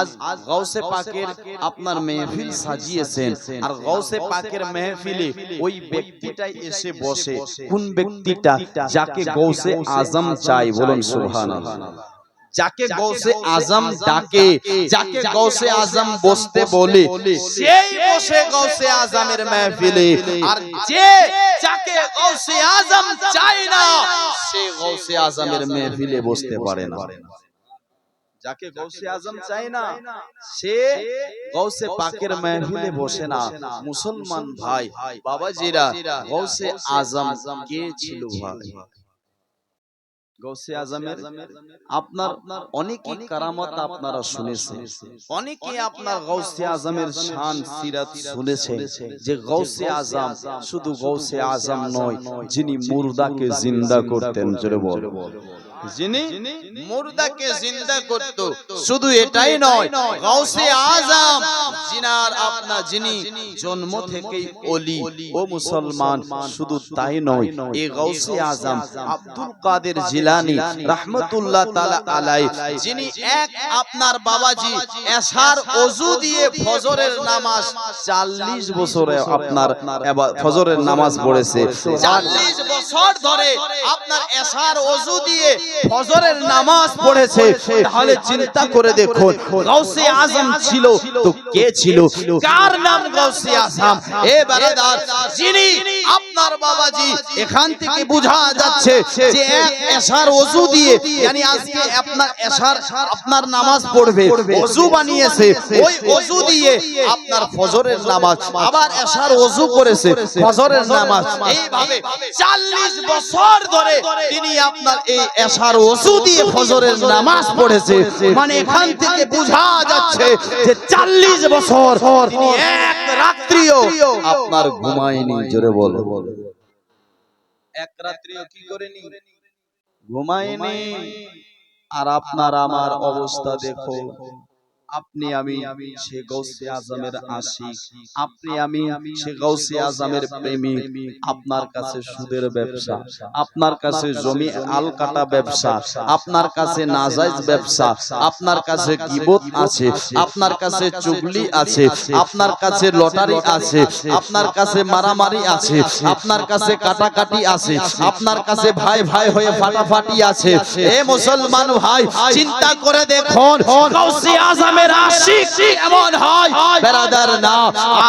আজ গৌসে পাকের আপনার মেহফিল সাজিয়েছেন। আর গৌসে পাকের মেহফিলে ওই ব্যক্তিটাই এসে বসে। কোন ব্যক্তিটা যাকে গৌসে আজম চাই বলুন সুবহানাল্লাহ। যাকে গৌসে আজম ডাকে, যাকে গৌসে আজম বসতে বলে, সেই বসে গৌসে আজমের মেহফিলে। আর যে যাকে গৌসে আজম চাই না, সে গৌসে আজমের মেহফিলে বসতে পারে না। যাকে গৌসে আজম চাই না সে গৌসে পাকের মেহফিলে বসে না। মুসলমান ভাই বাবাজিরা গৌসে আজম কে ছিল ভাই? গৌসে আজমের আপনার অনেকই কারামত আপনারা শুনেছেন। অনেকে আপনার গৌসে আজমের শান সিরাত শুনেছে যে গৌসে আজম শুধু গৌসে আজম নয় যিনি মুর্দাকে জিন্দা করতেন জোরে বল। যিনি মুর্দাকে জিন্দা করত। শুধু এটাই নয় গৌসে আজম জিনার আপনা যিনি জন্ম থেকেই ওলি ও মুসলমান শুধু তাই নয় এই গৌসে আজম আব্দুল কাদের জিলানী রাহমাতুল্লাহ তাআলা আলাই যিনি এক আপনার বাবাজি এশার ওযু দিয়ে ফজরের নামাজ 40 বছরে আপনার ফজরের নামাজ পড়েছে। 40 বছর ধরে আপনার এশার ওযু দিয়ে ফজরের নামাজ পড়েছে তাহলে চিন্তা করে দেখুন গাউসে আজম ছিল তো কে ছিল? কার নাম গাউসে আজম? এ বারাদার যিনি আপনার বাবাজি এখান থেকে বোঝা যাচ্ছে যে এক এশার ওযু দিয়ে yani আজকে আপনার এশার আপনার নামাজ পড়বে ওযু বানিয়েছে ওই ওযু দিয়ে আপনার ফজরের নামাজ আবার এশার ওযু করেছে ফজরের নামাজ। এইভাবে 40 বছর ধরে তিনি আপনার এই এশার ওযু দিয়ে ফজরের নামাজ পড়েছে। মানে এখান থেকে বোঝা যাচ্ছে যে 40 বছর এক রাত্রিও আপনার ঘুমায়নি জোরে বলো। এক রাত্রিও কি করেনি? ঘুমায়নি। আর আপনার আমার অবস্থা দেখো। আপনি আমি সে গৌসে আজমের আশিক। আপনি আমি সে গৌসে আজমের প্রেমিক। আপনার কাছে সুদের ব্যবসা। আপনার কাছে জমি আল কাটা ব্যবসা। আপনার কাছে নাজাইজ ব্যবসা। আপনার কাছে কিবত আছে। আপনার কাছে চুগলি আছে। আপনার কাছে লটারি আছে। আপনার কাছে মারামারি আছে। আপনার কাছে কাটাকাটি আছে। আপনার কাছে ভাই ভাই হয়ে ফাটাফাটি আছে। এ মুসলমান ভাই চিন্তা করে দেখুন। গৌসে আজমের আশিক এমন হয়? বেরাদার না,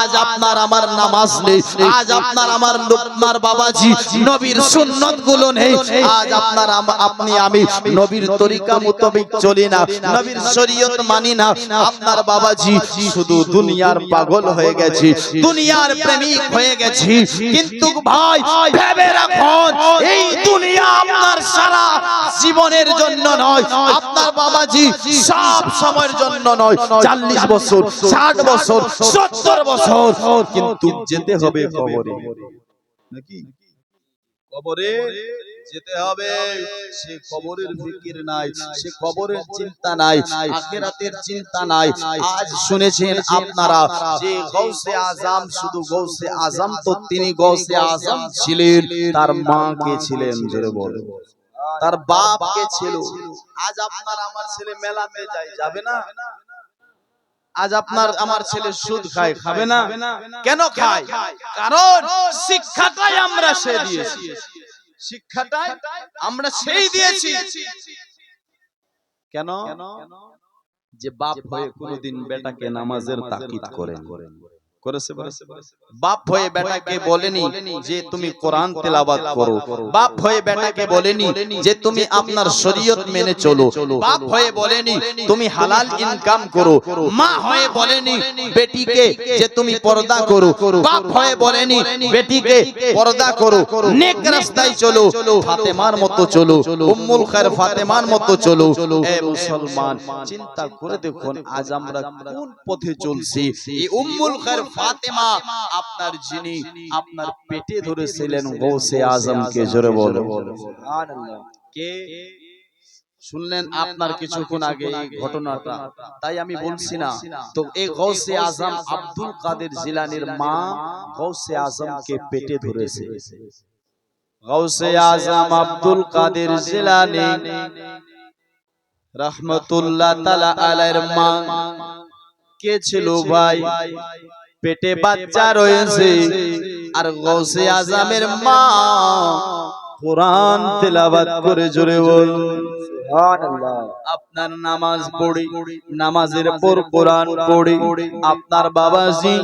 আজ আপনার আমার নামাজ নেই, আজ আপনার আমার আপনার বাবাজি, নবীর সুন্নতগুলো নেই, আজ আপনার আপনি, আমি নবীর তরিকা মোতাবেক চলি না, নবীর শরীয়ত মানি না, আপনার বাবাজি শুধু দুনিয়ার পাগল হয়ে গেছি, দুনিয়ার প্রেমিক হয়ে গেছি, কিন্তু ভাই, ভেবে রাখুন, এই দুনিয়া আপনার সারা জীবনের জন্য নয়, আপনার বাবাজি সব সময়ের জন্য নয় চল্লিশ বছর ষাট বছর সত্তর বছর কিন্তু যেতে হবে কবরে। নাকি? কবরে যেতে হবে সে কবরের ফিকির নাই সে কবরের চিন্তা নাই আখেরাতের চিন্তা নাই। আজ শুনেছেন আপনারা যে গৌসে আজম শুধু গৌসে আজম তো তিনি গৌসে আজম ছিলেন তার মা কে ছিলেন জোরে বলে। তার বাপ কে ছিল। আজ আপনার আমার ছেলে মেলাতে যায় যাবে না? আজ আপনার আমার ছেলে সুদ খায় খাবে না? কেন খায়? কারণ শিক্ষাটাই আমরা সে দিয়েছি। শিক্ষাটাই আমরা সেই দিয়েছি। কেন? যে বাপ হয়ে কোনোদিন বেটাকে নামাজের তাকিদ করেন। করেছে? বাপ হয়ে বেটাকে বলেনি যে তুমি কোরআন তেলাবাত করো। বাপ হয়ে বেটাকে বলেনি যে তুমি আপনার শরীয়ত মেনে চলো। বাপ হয়ে বলেনি তুমি হালাল ইনকাম করো। মা হয়ে বলেনি বেটিকে যে তুমি পর্দা করো। বাপ হয়ে বলেনি বেটিকে পর্দা করো। নেক রাস্তায় চলো। ফাতেমার মতো চলো। উম্মুল খায়ের ফাতেমার মতো চলো। এ মুসলমান চিন্তা করে দেখুন আজ আমরা কোন পথে চলছি? এই উম্মুল খায়ের ফাতেমা আপনার যিনি আপনার পেটে ধরেছিলেন গৌসে আজমকে জোরে বলো কে? শুনলেন আপনার কিছুক্ষণ আগে এই ঘটনাটা। তাই আমি বলছি না। তো এই গৌসে আজম আব্দুল কাদের জিলানির মা গৌসে আজমকে পেটে ধরেছে। গৌসে আজম আব্দুল কাদের জিলানি। রহমতুল্লাহ তালা আলাইর মা। কে ছিল ভাই? পেটে বাচ্চা রয়েছে আর গৌসে আজামের মা কোরআন তেলাবাদ করে জোরে বল আপনার নামাজ পড়ি নামাজের পর কোরআন পড়ি আপনার বাবাজি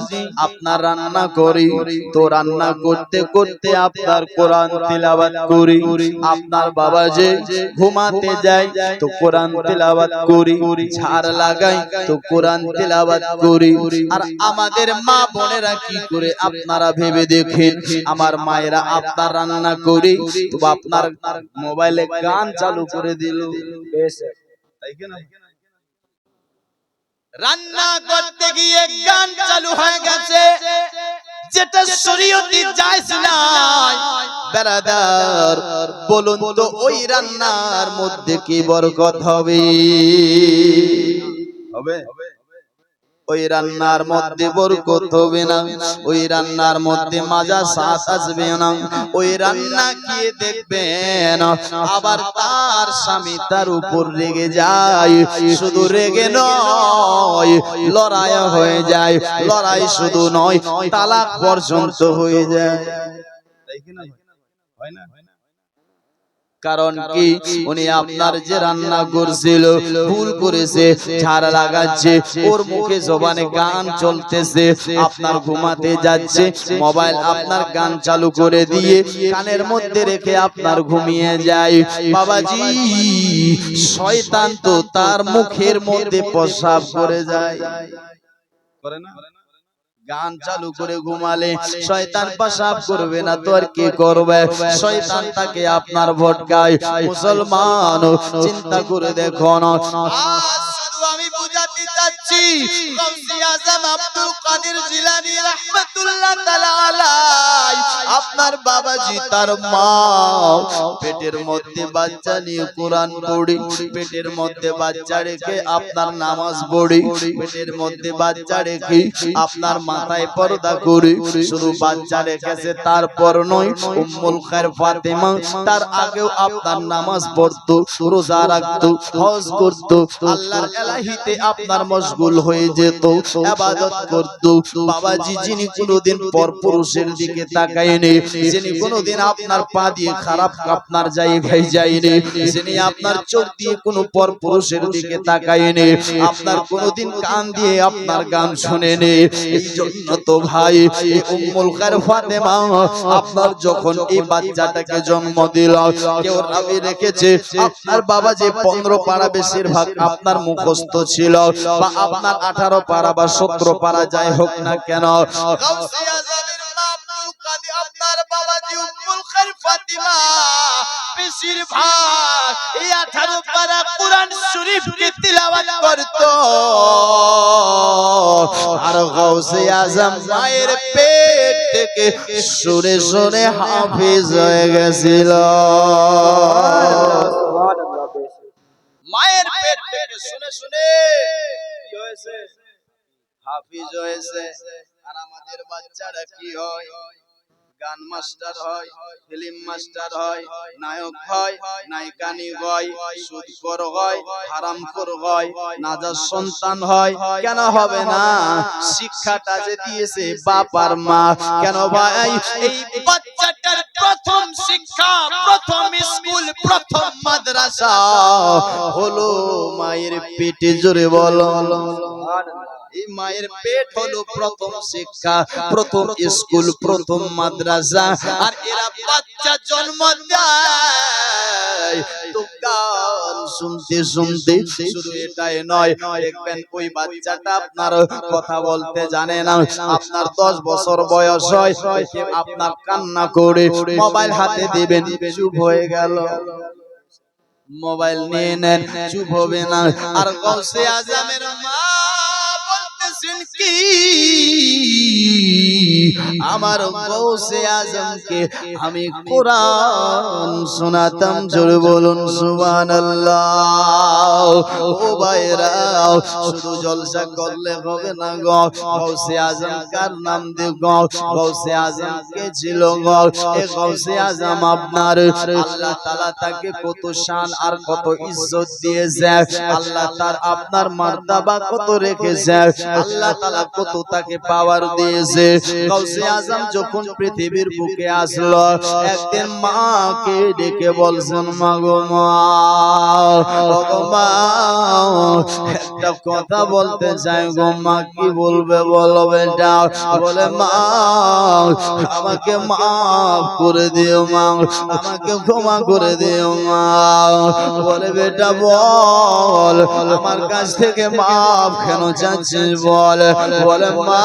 আপনার রান্না করি তো রান্না করতে করতে আপনার কোরআন তেলাবাদ করি আপনার বাবাজি ঘুমাতে যায় তো কোরআন তেলাবাদ করি ঝাড় লাগাই তো কোরআন তেলাবাদ করি। আর আমাদের মা বোনেরা কি করে? আপনারা ভেবে দেখেন আমার মায়েরা আপনার রান্না করি তো আপনার মোবাইলে গান চালু করে দিল। তাই রান্না করতে গিয়ে গান চালু হয়ে গেছে। যেটা শরীয়তি জায়েজ নাই। বেরাদার বলুন তো ওই রান্নার মধ্যে কি বরকত হবে? হবে। ওই রান্নার মধ্যে বরকত হবে না, ওই রান্নার মধ্যে মাজা সাস আসবে না, ওই রান্না কি দেখবেন? আবার তার স্বামী তার উপর রেগে যায়, শুধু রেগে নয়, লড়াই হয়ে যায়, লড়াই শুধু নয়, তালাক পর্যন্ত হয়ে যায়। হয় না? কারণ কি? উনি আপনার যে রান্না করছিল ভুল করেছে ঝাড় লাগাচ্ছে ওর মুখে জবানে গান চলতেছে আপনার ঘুমাতে যাচ্ছে মোবাইল আপনার গান চালু করে দিয়ে কানের মধ্যে রেখে আপনার ঘুমিয়ে যায়। বাবাজি শয়তান তো তার মুখের মধ্যে প্রসাব করে যায়। করে না? গান চালু করে ঘুমালে শয়তান পাশাব করবে না তো আর কি করবে? শয়তান তাকে আপনার ভটকায় মুসলমান চিন্তা করে দেখো না। আমি বুঝাতে চাচ্ছি গৌসি আজম আব্দুল কাদের জিলানী রাহমাতুল্লাহ তাআলা আপনার বাবাজি তার মা। পেটের মধ্যে বাচ্চা নিয়ে কোরআন পড়ি। পেটের মধ্যে বাচ্চা রেখে আপনার নামাজ পড়ি। পেটের মধ্যে বাচ্চা রেখে আপনার মাথায় পর্দা করে। শুধু বাচ্চা রেখেছে, তারপর নয়, উম্মুল খায়ের ফাতেমা, তার আগেও আপনার নামাজ পড়তো, রোজা রাখতো, হজ করতো। আল্লাহর এলাহিতে আপনার মশগুল হয়ে যেত ইবাদত করতো। বাবাজি যিনি কোনোদিন পর পুরুষের দিকে তাকায়নি, যিনি কোনোদিন আপনার পা দিয়ে খারাপ আপনার জায়গায় যায়নি, যিনি আপনার চোখ দিয়ে কোনো পর পুরুষের দিকে তাকায়নি, আপনার কোনোদিন কান দিয়ে আপনার গান শুনেনি। এই জন্য তো ভাই উম্মুল ফাতেমা, আপনার যখন এই বাচ্চাটাকে জন্ম দিল, কেউ রাবি রেখেছে, আপনার বাবা যে পনেরো পারা বেশিরভাগ আপনার মুখস্থ ছিল বা আপনার আঠারো পারা বা সতেরো পারা যাই হোক না কেন। গাউসে আজমের মা আব্দুল আপনার বাবাজি উম্মুল খায়ের ফাতিমা বেশিরভাগ এই আঠারো পারা কোরআন শরীফকে তিলাওয়াত করতো? আর গাউসে আজম মায়ের পেট থেকে শুনে শুনে হাফিজ হয়ে গেছিল। মায়ের পেট থেকে শুনে শুনে কি হয়েছে। হাফিজ হয়েছে। আর আমাদের বাচ্চারা কি হয়? গান মাস্টার হয়, ফিল্ম মাস্টার হয়, নায়ক হয়, নায়িকানি হয় সুদকর হয় হারামখোর হয় নাজার সন্তান হয়, কেন হবে না? শিক্ষাটা যে দিয়েছে বাবার মা, কেন ভাই? এই বাচ্চাটার প্রথম শিক্ষা, প্রথম স্কুল, প্রথম মাদ্রাসা, হলো মায়ের পেটে জোরে বলো। এই মায়ের পেট হলো প্রথম শিক্ষা প্রথম স্কুল প্রথম মাদ্রাসা। আর এরা বাচ্চা জন্ম দেয়। তো গান শুনতে শুনতে শুধু এটাই নয় দেখবেন ওই বাচ্চাটা আপনার কথা বলতে জানে না। আপনার দশ বছর বয়স হয় আপনার কান্না করে মোবাইল হাতে দিবেন চুপ হয়ে গেল। মোবাইল নিয়ে নেন চুপ হবে না। আর গৌসে আজমের মা বলতেছেন কি? আমার গৌসে আজমকে আমি কোরআন শোনাতাম, জোরে বলুন, সুবহানাল্লাহ। ও ভাইরা শুধু জলসা করলে হবে না গো। গৌসে আজম কার নাম দিয়ে গো গৌসে আজম কে ছিল গো? এ গৌসে আজম আপনার, আল্লাহ তাআলা তাকে কত শান আর কত ইজ্জত দিয়েছে। আল্লাহ তার আপনার মার্তাবা কত রেখেছে। আল্লাহ তাআলা কত তাকে পাওয়ার দিয়েছে। গৌসে আজম যখন পৃথিবীর বুকে আসলো একদিন মাকে ডেকে বলছেন মা গো মা গো মা একটা কথা বলতে চাই গো মা কি বলবে বলো বেটা? বলে মা আমাকে মাফ করে দিও মা আমাকে ক্ষমা করে দিও মা। বলে বেটা বল আমার কাছ থেকে মাফ কেন চাচ্ছিস বল? বলে মা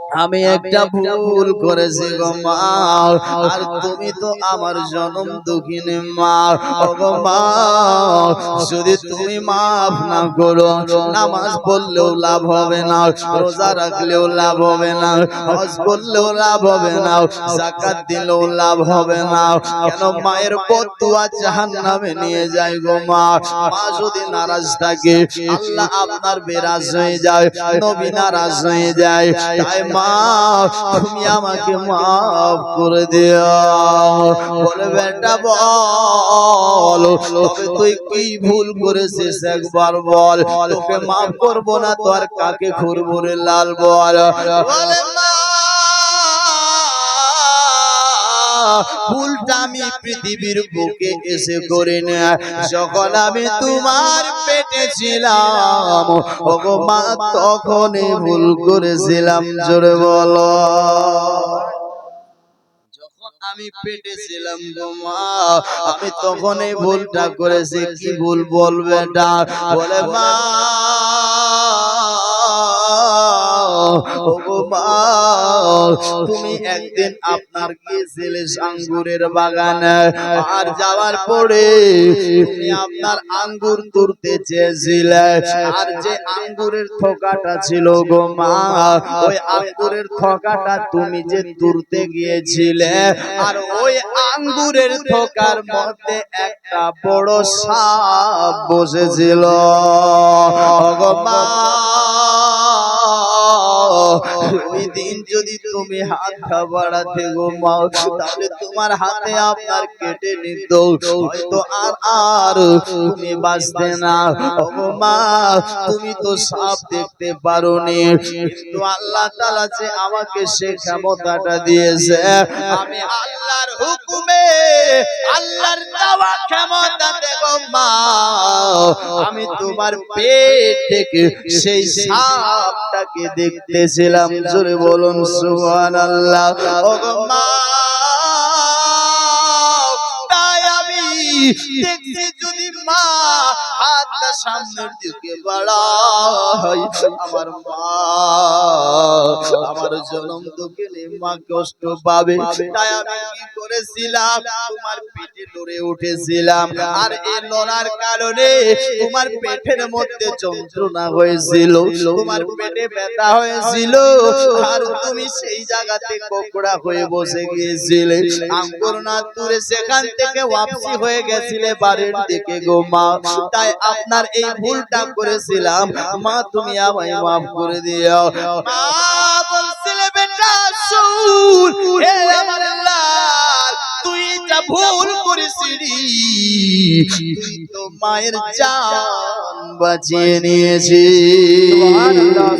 আমি একটা ভুল করেছি গো মা আর তুমি তো আমার জনম দুঃখিনী মা গো মা যদি তুমি মাফ না করো নামাজ পড়লেও লাভ হবে না রোজা রাখলেও লাভ হবে না হজ করলেও লাভ হবে না জাকাত দিলেও লাভ হবে না। কেন মায়ের বদুয়া জাহান্নামে নিয়ে যায় গো মা? মা যদি নারাজ থাকে আল্লাহ আপনার বেরাজ হয়ে যায় নবী নারাজ হয়ে যায়। তাই মা তুমি আমাকে মাফ করে বেটা, বল তুই কি ভুল করেছিস একবার বল। তোকে মাফ না কাকে করব রে লাল বল? ভুলটা আমি পৃথিবীর বুকে এসে করে না যখন আমি তোমার পেটে ওগো মা, তখনই ভুল করেছিলাম, জোরে বলো। আমি পেটে ছিলাম আমি তখনই ভুলটা করেছি, কি ভুল বলবে ডাক? বলে, মা তুমি একদিন আপনার গিয়েছিলে আঙ্গুরের বাগানে আর যাওয়ার পরে তুমি আপনার আঙ্গুর তুলতে চেয়েছিলে। আর যে আঙ্গুরের থোকাটা ছিল গো মা, ওই আঙ্গুরের থোকাটা তুমি যে তুলতে গিয়েছিলে, আর ওই আঙ্গুরের থোকার মধ্যে একটা বড় সাপ বসেছিল। মা ওই দিন যদি তুমি হাতটা বাড়াতে গো মা, তাহলে তোমার হাতে আপনার কেটে নিত। হয়তো আর আর তুমি বাঁচতে না। ও মা, তুমি তো সাপ দেখতে পারোনি। কিন্তু আল্লাহ তাআলা যে আমাকে সে ক্ষমতাটা দিয়েছে, আমি আল্লাহর হুকুমে আল্লাহর দেওয়া ক্ষমতাতে গো মা। আমি তোমার পেট থেকে সেই সাপটাকে দেখতেছিলাম জোরে বলুন সুহান আল্লাহ তাই আমি দেখছি মা সামনের দিকে আমার মা, আমার জনম মা কষ্ট পাবে। কি করেছিলাম? তোমার পেটে উঠেছিলাম। আর লড়ার কারণে তোমার পেটের মধ্যে যন্ত্রণা হয়েছিল। তোমার পেটে ব্যথা হয়েছিল। আর তুমি সেই জায়গাতে কোকড়া হয়ে বসে গিয়েছিলে। না তুলে সেখান থেকে ওয়াপসি হয়ে গেছিলে বাড়ির দিকে। গো মা? তাই আপনার এই ভুলটা করেছিলাম। মা, তুমি আমায় মাফ করে দিও। ভুল করেছিলি তো মায়ের জান বাঁচিয়ে সুবহানাল্লাহ।